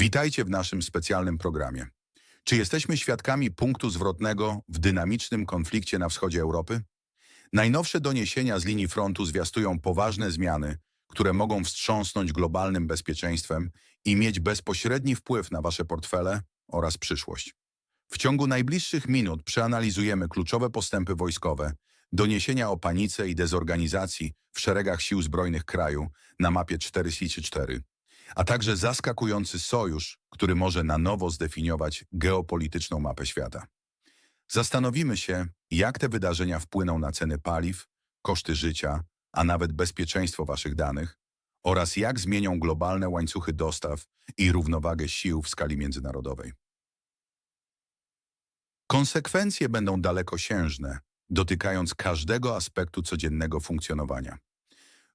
Witajcie w naszym specjalnym programie. Czy jesteśmy świadkami punktu zwrotnego w dynamicznym konflikcie na wschodzie Europy? Najnowsze doniesienia z linii frontu zwiastują poważne zmiany, które mogą wstrząsnąć globalnym bezpieczeństwem i mieć bezpośredni wpływ na wasze portfele oraz przyszłość. W ciągu najbliższych minut przeanalizujemy kluczowe postępy wojskowe, doniesienia o panice i dezorganizacji w szeregach sił zbrojnych kraju na mapie 4 a także zaskakujący sojusz, który może na nowo zdefiniować geopolityczną mapę świata. Zastanowimy się, jak te wydarzenia wpłyną na ceny paliw, koszty życia, a nawet bezpieczeństwo waszych danych oraz jak zmienią globalne łańcuchy dostaw i równowagę sił w skali międzynarodowej. Konsekwencje będą dalekosiężne, dotykając każdego aspektu codziennego funkcjonowania.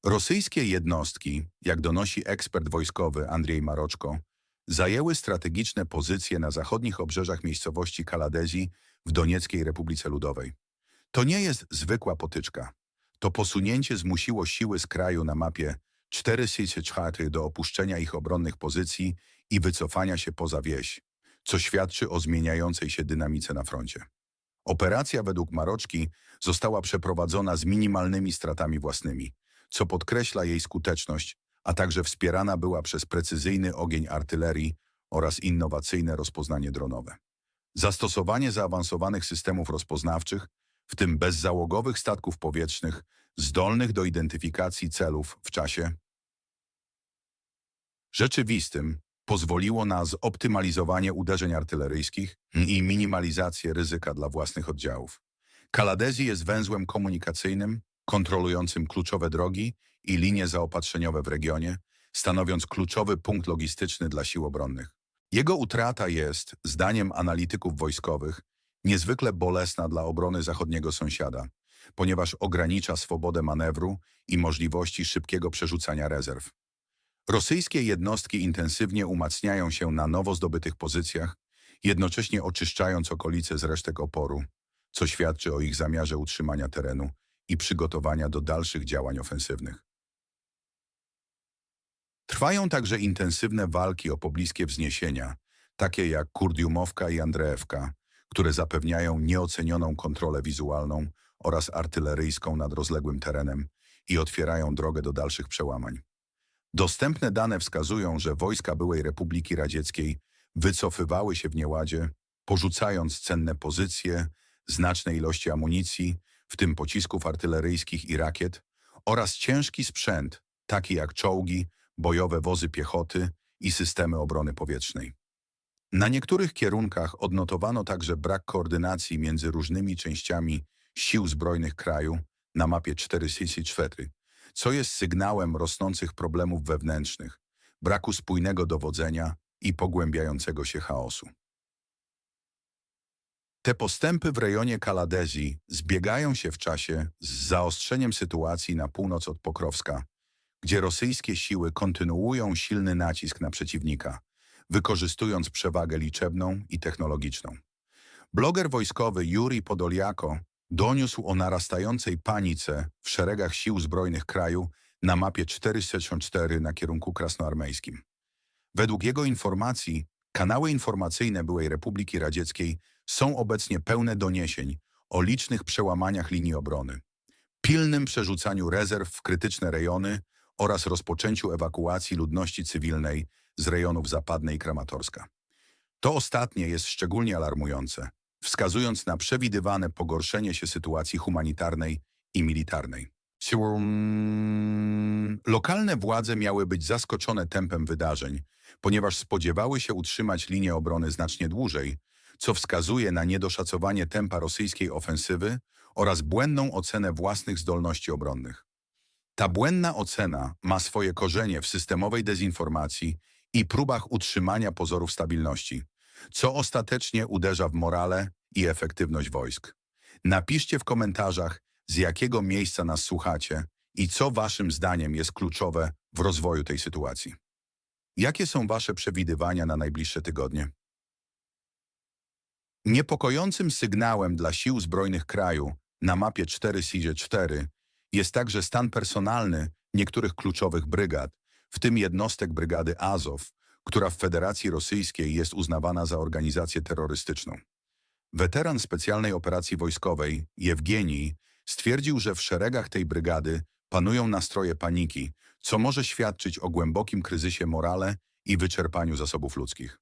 Rosyjskie jednostki, jak donosi ekspert wojskowy Andrzej Maroczko, zajęły strategiczne pozycje na zachodnich obrzeżach miejscowości Kaladezji w Donieckiej Republice Ludowej. To nie jest zwykła potyczka. To posunięcie zmusiło siły z kraju na mapie 464 do opuszczenia ich obronnych pozycji i wycofania się poza wieś, co świadczy o zmieniającej się dynamice na froncie. Operacja według Maroczki została przeprowadzona z minimalnymi stratami własnymi, co podkreśla jej skuteczność, a także wspierana była przez precyzyjny ogień artylerii oraz innowacyjne rozpoznanie dronowe. Zastosowanie zaawansowanych systemów rozpoznawczych, w tym bezzałogowych statków powietrznych, zdolnych do identyfikacji celów w czasie rzeczywistym, pozwoliło na zoptymalizowanie uderzeń artyleryjskich i minimalizację ryzyka dla własnych oddziałów. Kaladezji jest węzłem komunikacyjnym, kontrolującym kluczowe drogi i linie zaopatrzeniowe w regionie, stanowiąc kluczowy punkt logistyczny dla sił obronnych. Jego utrata jest, zdaniem analityków wojskowych, niezwykle bolesna dla obrony zachodniego sąsiada, ponieważ ogranicza swobodę manewru i możliwości szybkiego przerzucania rezerw. Rosyjskie jednostki intensywnie umacniają się na nowo zdobytych pozycjach, jednocześnie oczyszczając okolice z resztek oporu, co świadczy o ich zamiarze utrzymania terenu i przygotowania do dalszych działań ofensywnych. Trwają także intensywne walki o pobliskie wzniesienia, takie jak Kurdiumowka i Andreewka, które zapewniają nieocenioną kontrolę wizualną oraz artyleryjską nad rozległym terenem i otwierają drogę do dalszych przełamań. Dostępne dane wskazują, że wojska byłej Republiki Radzieckiej wycofywały się w nieładzie, porzucając cenne pozycje, znaczne ilości amunicji w tym pocisków artyleryjskich i rakiet, oraz ciężki sprzęt, taki jak czołgi, bojowe wozy piechoty i systemy obrony powietrznej. Na niektórych kierunkach odnotowano także brak koordynacji między różnymi częściami sił zbrojnych kraju na mapie 464, co jest sygnałem rosnących problemów wewnętrznych, braku spójnego dowodzenia i pogłębiającego się chaosu. Te postępy w rejonie Kaladezji zbiegają się w czasie z zaostrzeniem sytuacji na północ od Pokrowska, gdzie rosyjskie siły kontynuują silny nacisk na przeciwnika, wykorzystując przewagę liczebną i technologiczną. Bloger wojskowy Juri Podoliako doniósł o narastającej panice w szeregach sił zbrojnych kraju na mapie 464 na kierunku krasnoarmejskim. Według jego informacji kanały informacyjne byłej Republiki Radzieckiej są obecnie pełne doniesień o licznych przełamaniach linii obrony, pilnym przerzucaniu rezerw w krytyczne rejony oraz rozpoczęciu ewakuacji ludności cywilnej z rejonów Zapadne i Kramatorska. To ostatnie jest szczególnie alarmujące, wskazując na przewidywane pogorszenie się sytuacji humanitarnej i militarnej. Lokalne władze miały być zaskoczone tempem wydarzeń, ponieważ spodziewały się utrzymać linię obrony znacznie dłużej, co wskazuje na niedoszacowanie tempa rosyjskiej ofensywy oraz błędną ocenę własnych zdolności obronnych. Ta błędna ocena ma swoje korzenie w systemowej dezinformacji i próbach utrzymania pozorów stabilności, co ostatecznie uderza w morale i efektywność wojsk. Napiszcie w komentarzach, z jakiego miejsca nas słuchacie i co waszym zdaniem jest kluczowe w rozwoju tej sytuacji. Jakie są wasze przewidywania na najbliższe tygodnie? Niepokojącym sygnałem dla sił zbrojnych kraju na mapie 4 jest także stan personalny niektórych kluczowych brygad, w tym jednostek brygady Azow, która w Federacji Rosyjskiej jest uznawana za organizację terrorystyczną. Weteran specjalnej operacji wojskowej, Jewgenij, stwierdził, że w szeregach tej brygady panują nastroje paniki, co może świadczyć o głębokim kryzysie morale i wyczerpaniu zasobów ludzkich.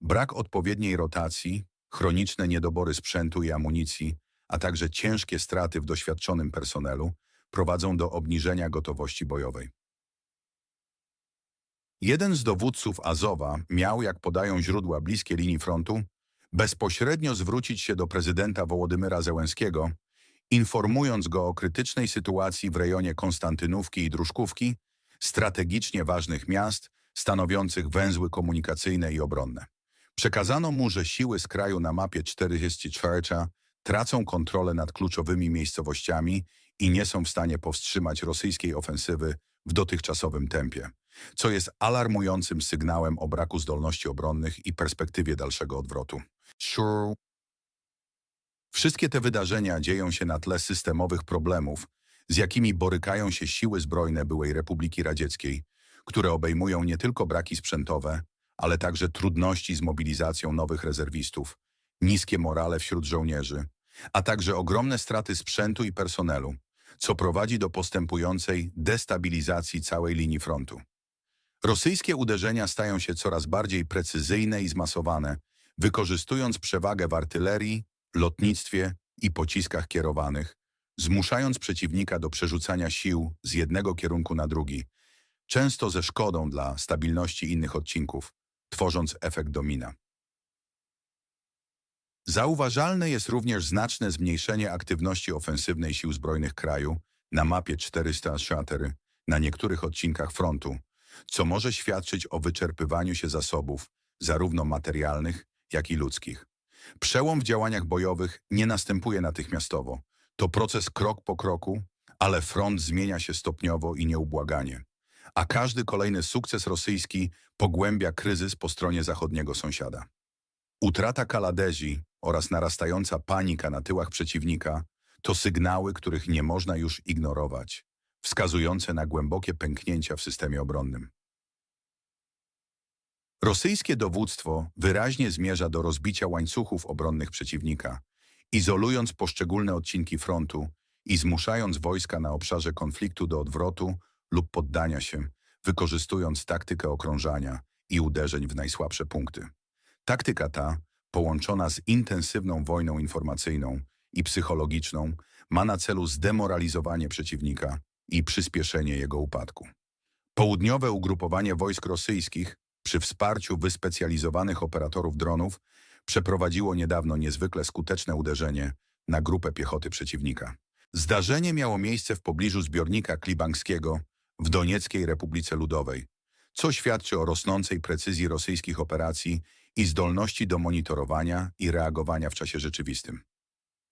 Brak odpowiedniej rotacji, chroniczne niedobory sprzętu i amunicji, a także ciężkie straty w doświadczonym personelu prowadzą do obniżenia gotowości bojowej. Jeden z dowódców Azowa miał, jak podają źródła bliskie linii frontu, bezpośrednio zwrócić się do prezydenta Wołodymyra Zełenskiego, informując go o krytycznej sytuacji w rejonie Konstantynówki i Druszkówki, strategicznie ważnych miast, stanowiących węzły komunikacyjne i obronne. Przekazano mu, że siły z kraju na mapie 44 tracą kontrolę nad kluczowymi miejscowościami i nie są w stanie powstrzymać rosyjskiej ofensywy w dotychczasowym tempie, co jest alarmującym sygnałem o braku zdolności obronnych i perspektywie dalszego odwrotu. Sure. Wszystkie te wydarzenia dzieją się na tle systemowych problemów, z jakimi borykają się siły zbrojne byłej Republiki Radzieckiej, które obejmują nie tylko braki sprzętowe, ale także trudności z mobilizacją nowych rezerwistów, niskie morale wśród żołnierzy, a także ogromne straty sprzętu i personelu, co prowadzi do postępującej destabilizacji całej linii frontu. Rosyjskie uderzenia stają się coraz bardziej precyzyjne i zmasowane, wykorzystując przewagę w artylerii, lotnictwie i pociskach kierowanych, zmuszając przeciwnika do przerzucania sił z jednego kierunku na drugi, często ze szkodą dla stabilności innych odcinków, tworząc efekt domina. Zauważalne jest również znaczne zmniejszenie aktywności ofensywnej sił zbrojnych kraju na mapie 404 na niektórych odcinkach frontu, co może świadczyć o wyczerpywaniu się zasobów, zarówno materialnych, jak i ludzkich. Przełom w działaniach bojowych nie następuje natychmiastowo. To proces krok po kroku, ale front zmienia się stopniowo i nieubłaganie. A każdy kolejny sukces rosyjski pogłębia kryzys po stronie zachodniego sąsiada. Utrata Kaladezi oraz narastająca panika na tyłach przeciwnika to sygnały, których nie można już ignorować, wskazujące na głębokie pęknięcia w systemie obronnym. Rosyjskie dowództwo wyraźnie zmierza do rozbicia łańcuchów obronnych przeciwnika, izolując poszczególne odcinki frontu i zmuszając wojska na obszarze konfliktu do odwrotu lub poddania się, wykorzystując taktykę okrążania i uderzeń w najsłabsze punkty. Taktyka ta, połączona z intensywną wojną informacyjną i psychologiczną, ma na celu zdemoralizowanie przeciwnika i przyspieszenie jego upadku. Południowe ugrupowanie wojsk rosyjskich przy wsparciu wyspecjalizowanych operatorów dronów przeprowadziło niedawno niezwykle skuteczne uderzenie na grupę piechoty przeciwnika. Zdarzenie miało miejsce w pobliżu zbiornika Klibańskiego w Donieckiej Republice Ludowej, co świadczy o rosnącej precyzji rosyjskich operacji i zdolności do monitorowania i reagowania w czasie rzeczywistym.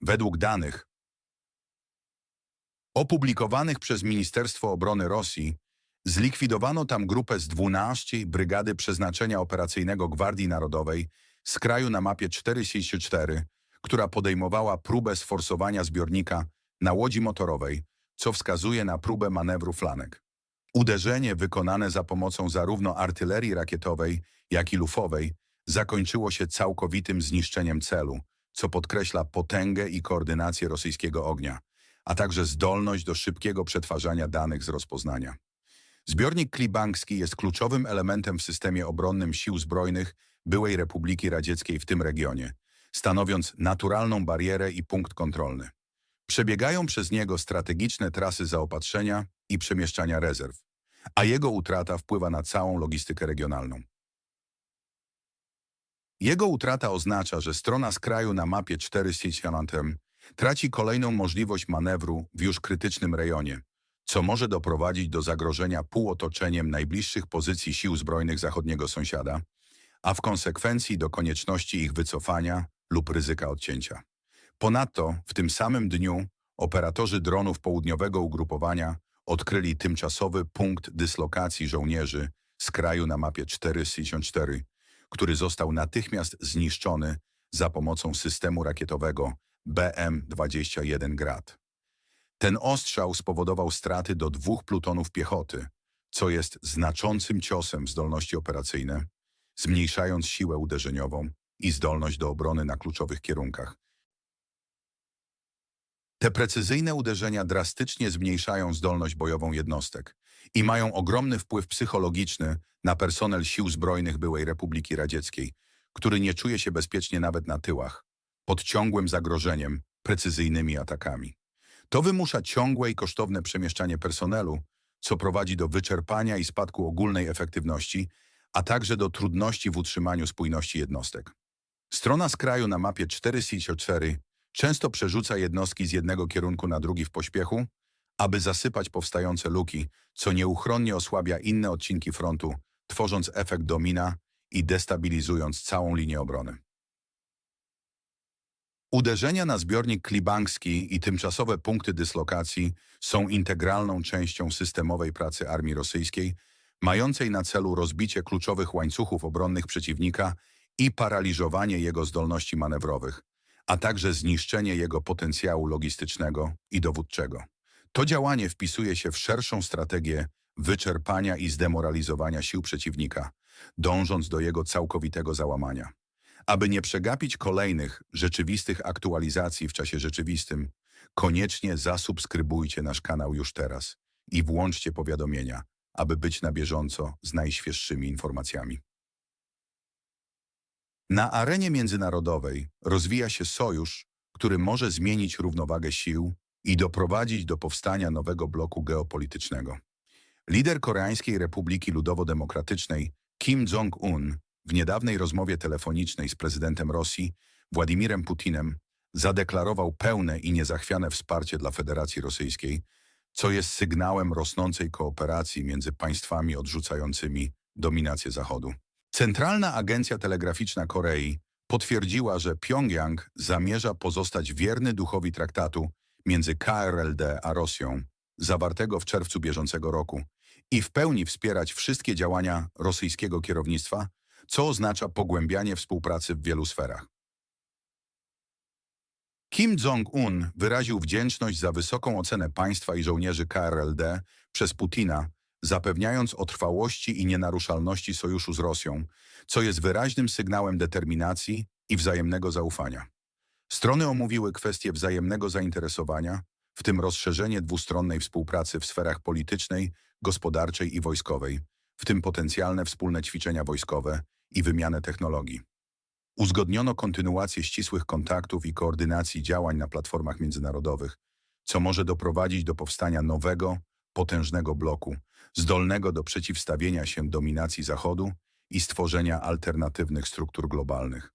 Według danych opublikowanych przez Ministerstwo Obrony Rosji zlikwidowano tam grupę z 12 Brygady Przeznaczenia Operacyjnego Gwardii Narodowej z kraju na mapie 464, która podejmowała próbę sforsowania zbiornika na łodzi motorowej, co wskazuje na próbę manewru flanek. Uderzenie wykonane za pomocą zarówno artylerii rakietowej, jak i lufowej zakończyło się całkowitym zniszczeniem celu, co podkreśla potęgę i koordynację rosyjskiego ognia, a także zdolność do szybkiego przetwarzania danych z rozpoznania. Zbiornik Klibański jest kluczowym elementem w systemie obronnym sił zbrojnych byłej Republiki Radzieckiej w tym regionie, stanowiąc naturalną barierę i punkt kontrolny. Przebiegają przez niego strategiczne trasy zaopatrzenia i przemieszczania rezerw, a jego utrata wpływa na całą logistykę regionalną. Jego utrata oznacza, że strona z kraju na mapie 460 traci kolejną możliwość manewru w już krytycznym rejonie, co może doprowadzić do zagrożenia półotoczeniem najbliższych pozycji sił zbrojnych zachodniego sąsiada, a w konsekwencji do konieczności ich wycofania lub ryzyka odcięcia. Ponadto w tym samym dniu operatorzy dronów południowego ugrupowania odkryli tymczasowy punkt dyslokacji żołnierzy z kraju na mapie 464, który został natychmiast zniszczony za pomocą systemu rakietowego BM-21 Grad. Ten ostrzał spowodował straty do dwóch plutonów piechoty, co jest znaczącym ciosem w zdolności operacyjne, zmniejszając siłę uderzeniową i zdolność do obrony na kluczowych kierunkach. Te precyzyjne uderzenia drastycznie zmniejszają zdolność bojową jednostek i mają ogromny wpływ psychologiczny na personel sił zbrojnych byłej Republiki Radzieckiej, który nie czuje się bezpiecznie nawet na tyłach, pod ciągłym zagrożeniem precyzyjnymi atakami. To wymusza ciągłe i kosztowne przemieszczanie personelu, co prowadzi do wyczerpania i spadku ogólnej efektywności, a także do trudności w utrzymaniu spójności jednostek. Strona z kraju na mapie 4 często przerzuca jednostki z jednego kierunku na drugi w pośpiechu, aby zasypać powstające luki, co nieuchronnie osłabia inne odcinki frontu, tworząc efekt domina i destabilizując całą linię obrony. Uderzenia na zbiornik klibański i tymczasowe punkty dyslokacji są integralną częścią systemowej pracy armii rosyjskiej, mającej na celu rozbicie kluczowych łańcuchów obronnych przeciwnika i paraliżowanie jego zdolności manewrowych, a także zniszczenie jego potencjału logistycznego i dowódczego. To działanie wpisuje się w szerszą strategię wyczerpania i zdemoralizowania sił przeciwnika, dążąc do jego całkowitego załamania. Aby nie przegapić kolejnych rzeczywistych aktualizacji w czasie rzeczywistym, koniecznie zasubskrybujcie nasz kanał już teraz i włączcie powiadomienia, aby być na bieżąco z najświeższymi informacjami. Na arenie międzynarodowej rozwija się sojusz, który może zmienić równowagę sił i doprowadzić do powstania nowego bloku geopolitycznego. Lider Koreańskiej Republiki Ludowo-Demokratycznej Kim Jong-un w niedawnej rozmowie telefonicznej z prezydentem Rosji Władimirem Putinem zadeklarował pełne i niezachwiane wsparcie dla Federacji Rosyjskiej, co jest sygnałem rosnącej kooperacji między państwami odrzucającymi dominację Zachodu. Centralna Agencja Telegraficzna Korei potwierdziła, że Pjongjang zamierza pozostać wierny duchowi traktatu między KRLD a Rosją, zawartego w czerwcu bieżącego roku, i w pełni wspierać wszystkie działania rosyjskiego kierownictwa, co oznacza pogłębianie współpracy w wielu sferach. Kim Jong-un wyraził wdzięczność za wysoką ocenę państwa i żołnierzy KRLD przez Putina, zapewniając o trwałości i nienaruszalności sojuszu z Rosją, co jest wyraźnym sygnałem determinacji i wzajemnego zaufania. Strony omówiły kwestie wzajemnego zainteresowania, w tym rozszerzenie dwustronnej współpracy w sferach politycznej, gospodarczej i wojskowej, w tym potencjalne wspólne ćwiczenia wojskowe i wymianę technologii. Uzgodniono kontynuację ścisłych kontaktów i koordynacji działań na platformach międzynarodowych, co może doprowadzić do powstania nowego, potężnego bloku, zdolnego do przeciwstawienia się dominacji Zachodu i stworzenia alternatywnych struktur globalnych.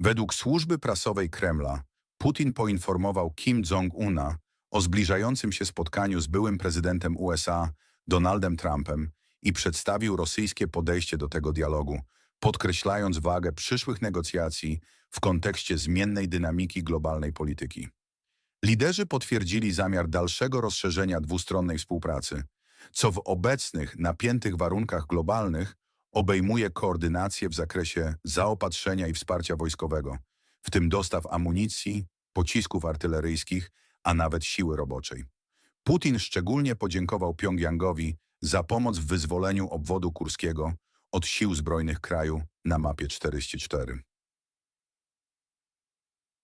Według służby prasowej Kremla Putin poinformował Kim Jong-una o zbliżającym się spotkaniu z byłym prezydentem USA Donaldem Trumpem i przedstawił rosyjskie podejście do tego dialogu, podkreślając wagę przyszłych negocjacji w kontekście zmiennej dynamiki globalnej polityki. Liderzy potwierdzili zamiar dalszego rozszerzenia dwustronnej współpracy, co w obecnych, napiętych warunkach globalnych obejmuje koordynację w zakresie zaopatrzenia i wsparcia wojskowego, w tym dostaw amunicji, pocisków artyleryjskich, a nawet siły roboczej. Putin szczególnie podziękował Pjongjangowi za pomoc w wyzwoleniu obwodu kurskiego od sił zbrojnych kraju na mapie 44.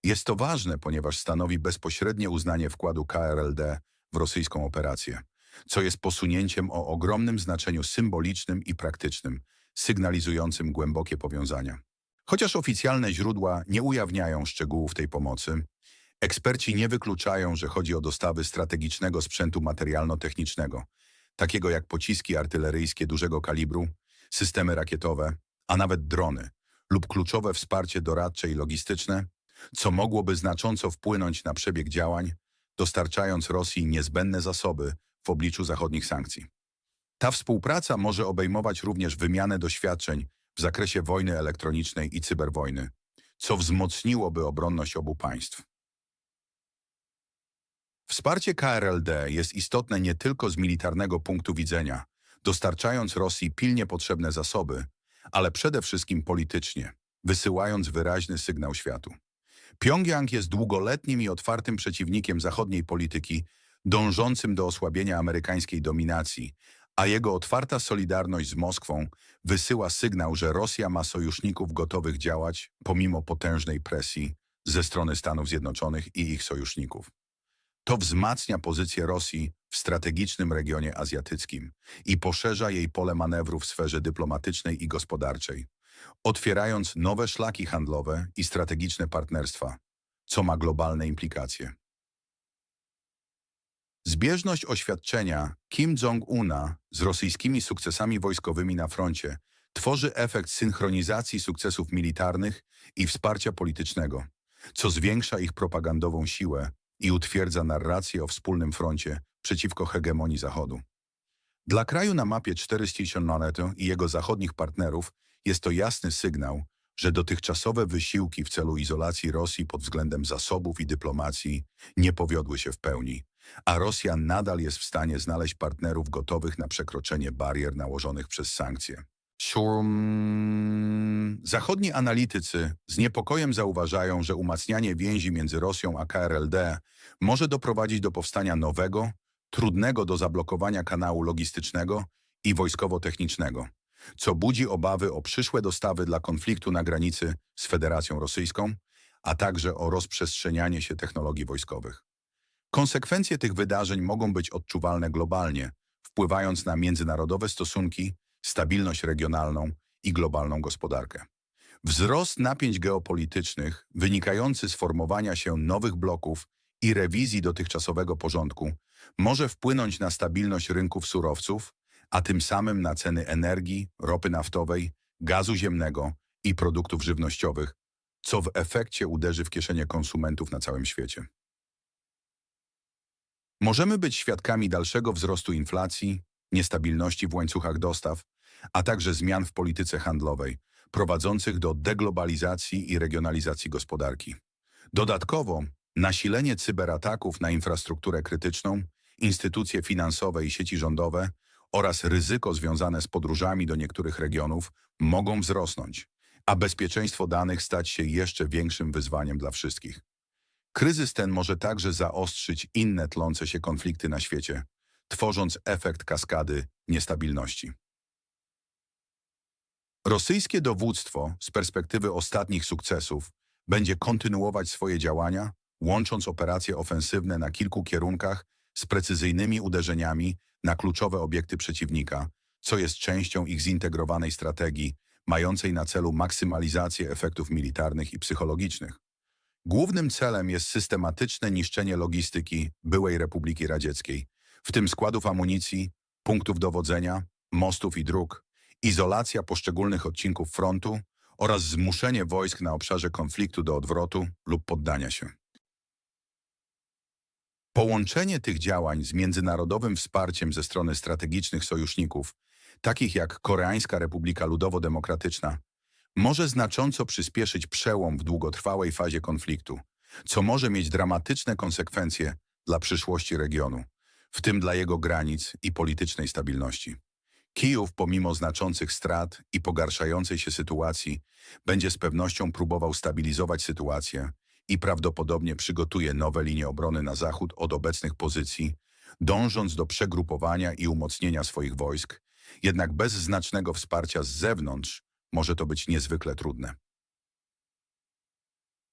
Jest to ważne, ponieważ stanowi bezpośrednie uznanie wkładu KRLD w rosyjską operację, co jest posunięciem o ogromnym znaczeniu symbolicznym i praktycznym, sygnalizującym głębokie powiązania. Chociaż oficjalne źródła nie ujawniają szczegółów tej pomocy, eksperci nie wykluczają, że chodzi o dostawy strategicznego sprzętu materialno-technicznego, takiego jak pociski artyleryjskie dużego kalibru, systemy rakietowe, a nawet drony lub kluczowe wsparcie doradcze i logistyczne, co mogłoby znacząco wpłynąć na przebieg działań, dostarczając Rosji niezbędne zasoby w obliczu zachodnich sankcji. Ta współpraca może obejmować również wymianę doświadczeń w zakresie wojny elektronicznej i cyberwojny, co wzmocniłoby obronność obu państw. Wsparcie KRLD jest istotne nie tylko z militarnego punktu widzenia, dostarczając Rosji pilnie potrzebne zasoby, ale przede wszystkim politycznie, wysyłając wyraźny sygnał światu. Pjongjang jest długoletnim i otwartym przeciwnikiem zachodniej polityki, dążącym do osłabienia amerykańskiej dominacji, a jego otwarta solidarność z Moskwą wysyła sygnał, że Rosja ma sojuszników gotowych działać pomimo potężnej presji ze strony Stanów Zjednoczonych i ich sojuszników. To wzmacnia pozycję Rosji w strategicznym regionie azjatyckim i poszerza jej pole manewru w sferze dyplomatycznej i gospodarczej, otwierając nowe szlaki handlowe i strategiczne partnerstwa, co ma globalne implikacje. Zbieżność oświadczenia Kim Jong-una z rosyjskimi sukcesami wojskowymi na froncie tworzy efekt synchronizacji sukcesów militarnych i wsparcia politycznego, co zwiększa ich propagandową siłę i utwierdza narrację o wspólnym froncie przeciwko hegemonii Zachodu. Dla kraju na mapie 400 i jego zachodnich partnerów jest to jasny sygnał, że dotychczasowe wysiłki w celu izolacji Rosji pod względem zasobów i dyplomacji nie powiodły się w pełni, a Rosja nadal jest w stanie znaleźć partnerów gotowych na przekroczenie barier nałożonych przez sankcje. Zachodni analitycy z niepokojem zauważają, że umacnianie więzi między Rosją a KRLD może doprowadzić do powstania nowego, trudnego do zablokowania kanału logistycznego i wojskowo-technicznego, co budzi obawy o przyszłe dostawy dla konfliktu na granicy z Federacją Rosyjską, a także o rozprzestrzenianie się technologii wojskowych. Konsekwencje tych wydarzeń mogą być odczuwalne globalnie, wpływając na międzynarodowe stosunki, stabilność regionalną i globalną gospodarkę. Wzrost napięć geopolitycznych wynikający z formowania się nowych bloków i rewizji dotychczasowego porządku może wpłynąć na stabilność rynków surowców, a tym samym na ceny energii, ropy naftowej, gazu ziemnego i produktów żywnościowych, co w efekcie uderzy w kieszenie konsumentów na całym świecie. Możemy być świadkami dalszego wzrostu inflacji, niestabilności w łańcuchach dostaw, a także zmian w polityce handlowej, prowadzących do deglobalizacji i regionalizacji gospodarki. Dodatkowo nasilenie cyberataków na infrastrukturę krytyczną, instytucje finansowe i sieci rządowe oraz ryzyko związane z podróżami do niektórych regionów mogą wzrosnąć, a bezpieczeństwo danych stać się jeszcze większym wyzwaniem dla wszystkich. Kryzys ten może także zaostrzyć inne tlące się konflikty na świecie, tworząc efekt kaskady niestabilności. Rosyjskie dowództwo z perspektywy ostatnich sukcesów będzie kontynuować swoje działania, łącząc operacje ofensywne na kilku kierunkach z precyzyjnymi uderzeniami na kluczowe obiekty przeciwnika, co jest częścią ich zintegrowanej strategii, mającej na celu maksymalizację efektów militarnych i psychologicznych. Głównym celem jest systematyczne niszczenie logistyki byłej Republiki Radzieckiej, w tym składów amunicji, punktów dowodzenia, mostów i dróg, izolacja poszczególnych odcinków frontu oraz zmuszenie wojsk na obszarze konfliktu do odwrotu lub poddania się. Połączenie tych działań z międzynarodowym wsparciem ze strony strategicznych sojuszników, takich jak Koreańska Republika Ludowo-Demokratyczna, może znacząco przyspieszyć przełom w długotrwałej fazie konfliktu, co może mieć dramatyczne konsekwencje dla przyszłości regionu, w tym dla jego granic i politycznej stabilności. Kijów, pomimo znaczących strat i pogarszającej się sytuacji, będzie z pewnością próbował stabilizować sytuację i prawdopodobnie przygotuje nowe linie obrony na zachód od obecnych pozycji, dążąc do przegrupowania i umocnienia swoich wojsk, jednak bez znacznego wsparcia z zewnątrz może to być niezwykle trudne.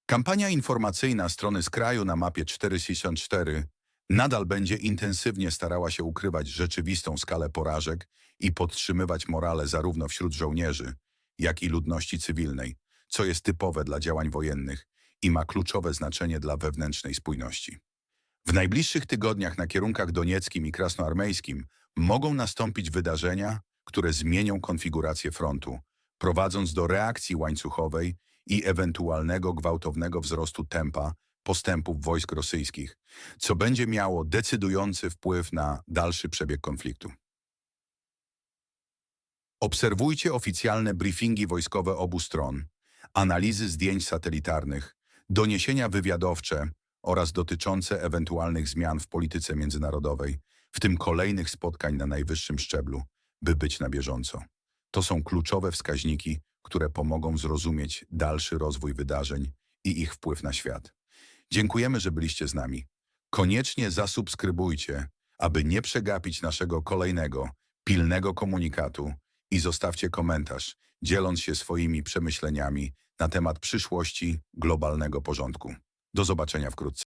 Kampania informacyjna strony z kraju na mapie 464 nadal będzie intensywnie starała się ukrywać rzeczywistą skalę porażek i podtrzymywać morale zarówno wśród żołnierzy, jak i ludności cywilnej, co jest typowe dla działań wojennych i ma kluczowe znaczenie dla wewnętrznej spójności. W najbliższych tygodniach na kierunkach donieckim i krasnoarmejskim mogą nastąpić wydarzenia, które zmienią konfigurację frontu, prowadząc do reakcji łańcuchowej i ewentualnego gwałtownego wzrostu tempa postępów wojsk rosyjskich, co będzie miało decydujący wpływ na dalszy przebieg konfliktu. Obserwujcie oficjalne briefingi wojskowe obu stron, analizy zdjęć satelitarnych, doniesienia wywiadowcze oraz dotyczące ewentualnych zmian w polityce międzynarodowej, w tym kolejnych spotkań na najwyższym szczeblu, by być na bieżąco. To są kluczowe wskaźniki, które pomogą zrozumieć dalszy rozwój wydarzeń i ich wpływ na świat. Dziękujemy, że byliście z nami. Koniecznie zasubskrybujcie, aby nie przegapić naszego kolejnego, pilnego komunikatu i zostawcie komentarz, dzieląc się swoimi przemyśleniami na temat przyszłości globalnego porządku. Do zobaczenia wkrótce.